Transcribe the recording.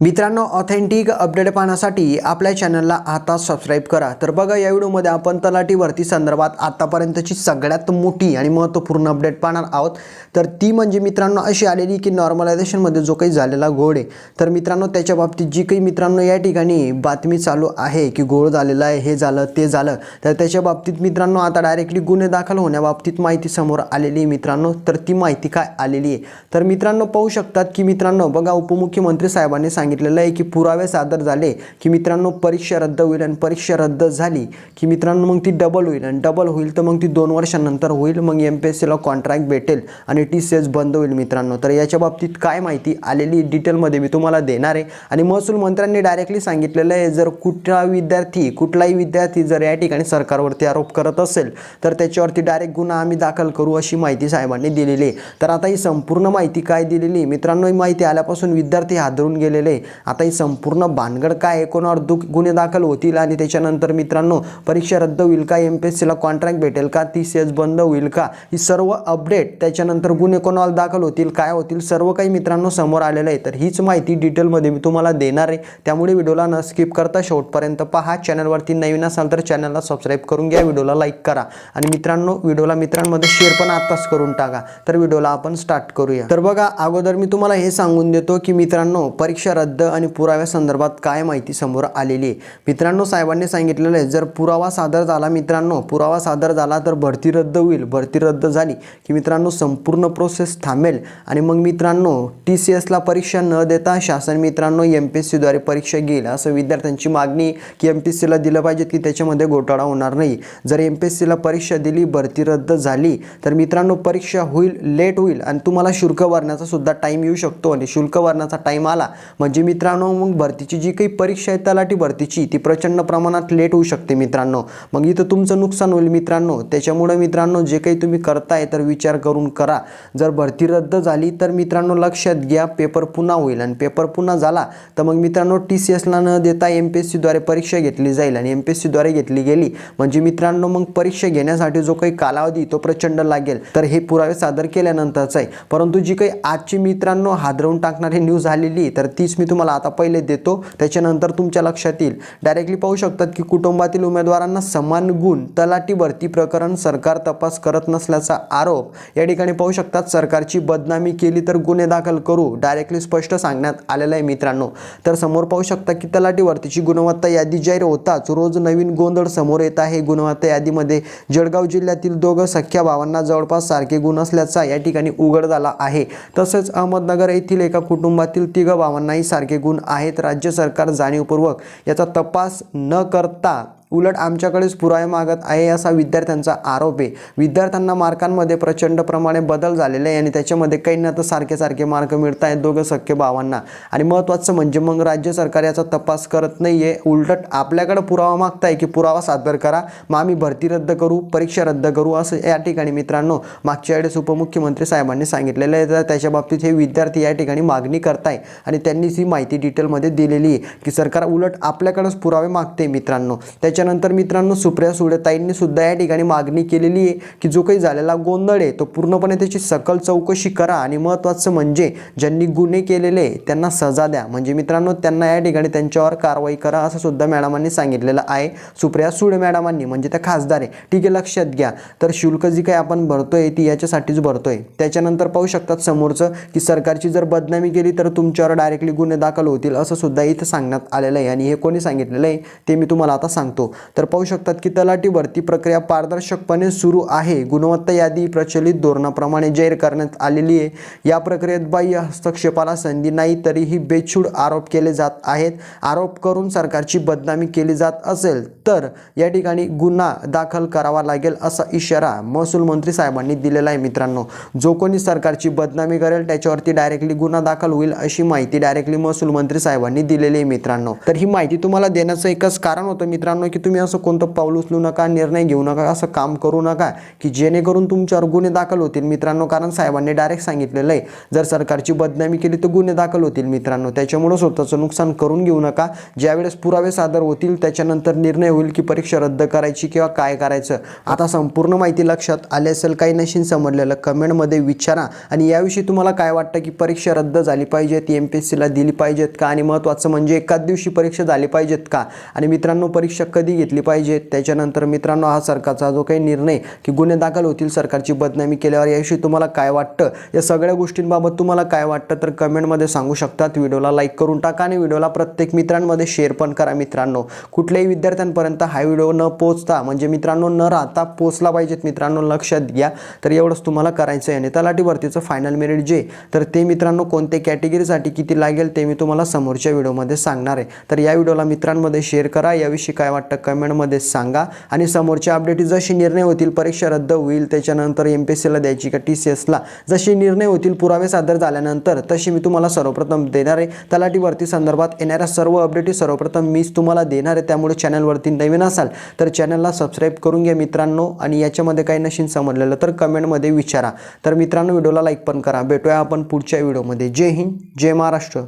मित्रांनो authentic update पाहण्यासाठी आपल्या चॅनलला आता सबस्क्राईब करा. तर बघा या व्हिडिओमध्ये आपण तलाठी भरती संदर्भात आतापर्यंतची सगळ्यात मोठी आणि महत्त्वपूर्ण अपडेट पाहणार आहोत. तर ती म्हणजे मित्रांनो अशी आलेली की नॉर्मलायझेशनमध्ये जो काही झालेला घोड आहे. तर मित्रांनो त्याच्या बाबतीत जी काही मित्रांनो या ठिकाणी बातमी चालू आहे की घोळ झालेला आहे हे झालं ते झालं तर त्याच्या बाबतीत मित्रांनो आता डायरेक्टली गुन्हे दाखल होण्याबाबतीत माहिती समोर आलेली आहे मित्रांनो. तर ती माहिती काय आलेली आहे? तर मित्रांनो पाहू शकतात की मित्रांनो बघा उपमुख्यमंत्री साहेबांनी सांगितलेलं आहे की पुरावे सादर झाले की मित्रांनो परीक्षा रद्द होईल आणि परीक्षा रद्द झाली की मित्रांनो मग ती डबल होईल. आणि डबल होईल तर मग ती दोन वर्षानंतर होईल. मग एम पी एस सीला कॉन्ट्रॅक्ट भेटेल आणि टी सी एस बंद होईल मित्रांनो. तर याच्या बाबतीत काय माहिती आलेली डिटेलमध्ये मी तुम्हाला देणार आहे. आणि महसूल मंत्र्यांनी डायरेक्टली सांगितलेलं आहे जर कुठला विद्यार्थी कुठलाही विद्यार्थी जर या ठिकाणी सरकारवरती आरोप करत असेल तर त्याच्यावरती डायरेक्ट गुन्हा आम्ही दाखल करू अशी माहिती साहेबांनी दिलेली आहे. तर आता ही संपूर्ण माहिती काय दिलेली आहे? मित्रांनो ही माहिती आल्यापासून विद्यार्थी हादरून गेलेले आहे. आता ही संपूर्ण भानगड काय आहे कोणावर दुख गुन्हे दाखल होतील? आणि त्याच्यानंतर मित्रांनो परीक्षा रद्द होईल का? एम पी एस सीला कॉन्ट्रॅक्ट भेटेल का? ती सेस बंद होईल का? ही सर्व अपडेट त्याच्यानंतर गुन्हे कोणावर दाखल होतील काय होतील? सर्व काही मित्रांनो समोर आलेलं आहे. तर हीच माहिती डिटेलमध्ये मी तुम्हाला देणार आहे. त्यामुळे व्हिडिओला न स्किप करता शेवटपर्यंत पहा. चॅनलवरती नवीन असाल तर चॅनलला सबस्क्राईब करून घ्या. व्हिडिओला लाईक करा. आणि मित्रांनो व्हिडिओला मित्रांमध्ये शेअर पण आत्ताच करून टाका. तर व्हिडिओला आपण स्टार्ट करूया. तर बघा अगोदर मी तुम्हाला हे सांगून देतो की मित्रांनो परीक्षा रद्द आणि पुराव्या संदर्भात काय माहिती समोर आलेली आहे? मित्रांनो साहेबांनी सांगितलेलं आहे जर पुरावा सादर झाला मित्रांनो पुरावा सादर झाला तर भरती रद्द होईल. भरती रद्द झाली की मित्रांनो संपूर्ण प्रोसेस थांबेल. आणि मग मित्रांनो टी सी एसला परीक्षा न देता शासन मित्रांनो एम पी एस सीद्वारे परीक्षा घेईल. असं विद्यार्थ्यांची मागणी की एम पी एस सीला दिलं पाहिजे की त्याच्यामध्ये घोटाळा होणार नाही. जर एम पी एस सीला परीक्षा दिली भरती रद्द झाली तर मित्रांनो परीक्षा होईल लेट होईल. आणि तुम्हाला शुल्क भरण्याचा सुद्धा टाईम येऊ शकतो. आणि शुल्क भरण्याचा टाईम आला म्हणजे म्हणजे मित्रांनो मग भरतीची जी काही परीक्षा आहे तलाठी भरतीची ती प्रचंड प्रमाणात लेट होऊ शकते मित्रांनो. मग इथं तुमचं नुकसान होईल मित्रांनो. त्याच्यामुळे मित्रांनो जे काही तुम्ही करताय तर विचार करून करा. जर भरती रद्द झाली तर मित्रांनो लक्षात घ्या पेपर पुन्हा होईल. आणि पेपर पुन्हा झाला तर मग मित्रांनो टी सी एसला न देता एम पी एस सीद्वारे परीक्षा घेतली जाईल. आणि एम पी एस सीद्वारे घेतली गेली म्हणजे मित्रांनो मग परीक्षा घेण्यासाठी जो काही कालावधी तो प्रचंड लागेल. तर हे पुरावे सादर केल्यानंतरच आहे. परंतु जी काही आजची मित्रांनो हादरवून टाकणारी न्यूज आलेली तर तीच तुम्हाला आता पहिले देतो त्याच्यानंतर तुमच्या लक्षात येईल. डायरेक्टली पाहू शकतात की कुटुंबातील उमेदवारांना समान गुण तलाठी भरती प्रकरण सरकार तपास करत नसल्याचा आरोप. या ठिकाणी पाहू शकतात सरकारची बदनामी केली तर गुन्हे दाखल करू डायरेक्टली स्पष्ट सांगण्यात आलेलं आहे मित्रांनो. तर समोर पाहू शकता की तलाठी भरतीची गुणवत्ता यादी जाहीर होताच रोज नवीन गोंधळ समोर येत आहे. गुणवत्ता यादीमध्ये जळगाव जिल्ह्यातील दोघं सख्या भावांना जवळपास सारखे गुण असल्याचा या ठिकाणी उघड झाला आहे. तसेच अहमदनगर येथील एका कुटुंबातील तिघं भावांनाही सारखे गुण आहेत. राज्य सरकार जाणीवपूर्वक याचा तपास न करता उलट आमच्याकडेच पुरावे मागत आहे असा विद्यार्थ्यांचा आरोप आहे. विद्यार्थ्यांना मार्कांमध्ये प्रचंड प्रमाणे बदल झालेले आहे आणि त्याच्यामध्ये काही ना तर सारखे सारखे मार्क मिळत आहेत दोघं सख्खे भावांना. आणि महत्त्वाचं म्हणजे मग राज्य सरकार याचा तपास करत नाही आहे उलट आपल्याकडं पुरावा मागताय की पुरावा सादर करा. मग आम्ही भरती रद्द करू परीक्षा रद्द करू असं या ठिकाणी मित्रांनो मागच्या वेळेस उपमुख्यमंत्री साहेबांनी सांगितलेलं आहे. तर त्याच्या बाबतीत हे विद्यार्थी या ठिकाणी मागणी करताय आणि त्यांनीच ही माहिती डिटेलमध्ये दिलेली आहे की सरकार उलट आपल्याकडंच पुरावे मागते मित्रांनो. त्याच्यानंतर मित्रांनो सुप्रिया सुडेताईंनी सुद्धा या ठिकाणी मागणी केलेली आहे की जो काही झालेला गोंधळ आहे तो पूर्णपणे त्याची सकल चौकशी करा. आणि महत्त्वाचं म्हणजे ज्यांनी गुन्हे केलेले त्यांना सजा द्या. म्हणजे मित्रांनो त्यांना या ठिकाणी त्यांच्यावर कारवाई करा असं सुद्धा मॅडमांनी सांगितलेलं आहे. सुप्रिया सुडे मॅडमांनी म्हणजे त्या खासदार आहे. ठीक आहे लक्षात घ्या. तर शुल्क जी काही आपण भरतोय ती याच्यासाठीच भरतोय. त्याच्यानंतर पाहू शकतात समोरचं की सरकारची जर बदनामी केली तर तुमच्यावर डायरेक्टली गुन्हे दाखल होतील असं सुद्धा इथं सांगण्यात आलेलं आहे. आणि हे कोणी सांगितलेलं आहे ते मी तुम्हाला आता सांगतो. तर पाहू शकतात की तलाठी भरती प्रक्रिया पारदर्शकपणे सुरू आहे. गुणवत्ता यादी प्रचलित धोरणाप्रमाणे जाहीर करण्यात आलेली आहे. या प्रक्रियेत बाह्य हस्तक्षेपाला संधी नाही तरीही बेछूड आरोप केले जात आहेत. आरोप करून सरकारची बदनामी केली जात असेल तर या ठिकाणी गुन्हा दाखल करावा लागेल असा इशारा महसूल मंत्री साहेबांनी दिलेला आहे मित्रांनो. जो कोणी सरकारची बदनामी करेल त्याच्यावरती डायरेक्टली गुन्हा दाखल होईल अशी माहिती डायरेक्टली महसूल मंत्री साहेबांनी दिलेली आहे मित्रांनो. तर ही माहिती तुम्हाला देण्याचं एकच कारण होतं मित्रांनो की तुम्ही असं कोणतं पाऊल उचलू नका निर्णय घेऊ नका असं काम करू नका की जेणेकरून तुमच्यावर गुन्हे दाखल होतील. मित्रांनो कारण साहेबांनी डायरेक्ट सांगितलेलं आहे जर सरकारची बदनामी केली तर गुन्हे दाखल होतील मित्रांनो. त्याच्यामुळं स्वतःचं नुकसान करून घेऊ नका. ज्यावेळेस पुरावे सादर होतील त्याच्यानंतर निर्णय होईल की परीक्षा रद्द करायची किंवा काय करायचं. आता संपूर्ण माहिती लक्षात आली असेल काही नशीन समजलेलं कमेंटमध्ये विचारा. आणि याविषयी तुम्हाला काय वाटतं की परीक्षा रद्द झाली पाहिजेत एम पी एस सीला दिली पाहिजेत का? आणि महत्त्वाचं म्हणजे एकाच दिवशी परीक्षा झाली पाहिजेत का? आणि मित्रांनो परीक्षा कधी घेतली पाहिजे? त्याच्यानंतर मित्रांनो हा सरकारचा जो काही निर्णय की गुन्हे दाखल होतील सरकारची बदनामी केल्यावर याविषयी तुम्हाला काय वाटतं? या सगळ्या गोष्टींबाबत तुम्हाला काय वाटतं? तर कमेंटमध्ये सांगू शकतात. व्हिडिओला लाईक करून टाका आणि व्हिडिओला प्रत्येक मित्रांमध्ये शेअर पण करा मित्रांनो. कुठल्याही विद्यार्थ्यांपर्यंत हा व्हिडिओ न पोचता म्हणजे मित्रांनो न राहता पोचला पाहिजेत मित्रांनो लक्षात घ्या. तर एवढंच तुम्हाला करायचं आहे आणि तलाठी भरतीचं फायनल मेरिट जे तर ते मित्रांनो कोणत्या कॅटेगरीसाठी किती लागेल ते मी तुम्हाला समोरच्या व्हिडिओमध्ये सांगणार आहे. तर या व्हिडिओला मित्रांमध्ये शेअर करा. याविषयी काय वाटतं कमेंटमध्ये सांगा. आणि समोरच्या अपडेट जशी निर्णय होतील परीक्षा रद्द होईल त्याच्यानंतर एम पी एस सीला द्यायची का टी सी एसला जसे निर्णय होतील पुरावे सादर झाल्यानंतर तशी मी तुम्हाला सर्वप्रथम देणार आहे. तलाठी भरती संदर्भात येणाऱ्या सर्व अपडेटी सर्वप्रथम मीच तुम्हाला देणार आहे. त्यामुळे चॅनलवरती नवीन असाल तर चॅनलला सबस्क्राईब करून घ्या मित्रांनो. आणि याच्यामध्ये काही नशीन समजलेलं तर कमेंटमध्ये विचारा. तर मित्रांनो व्हिडिओला लाईक पण करा. भेटूया आपण पुढच्या व्हिडिओमध्ये. जय हिंद जय महाराष्ट्र.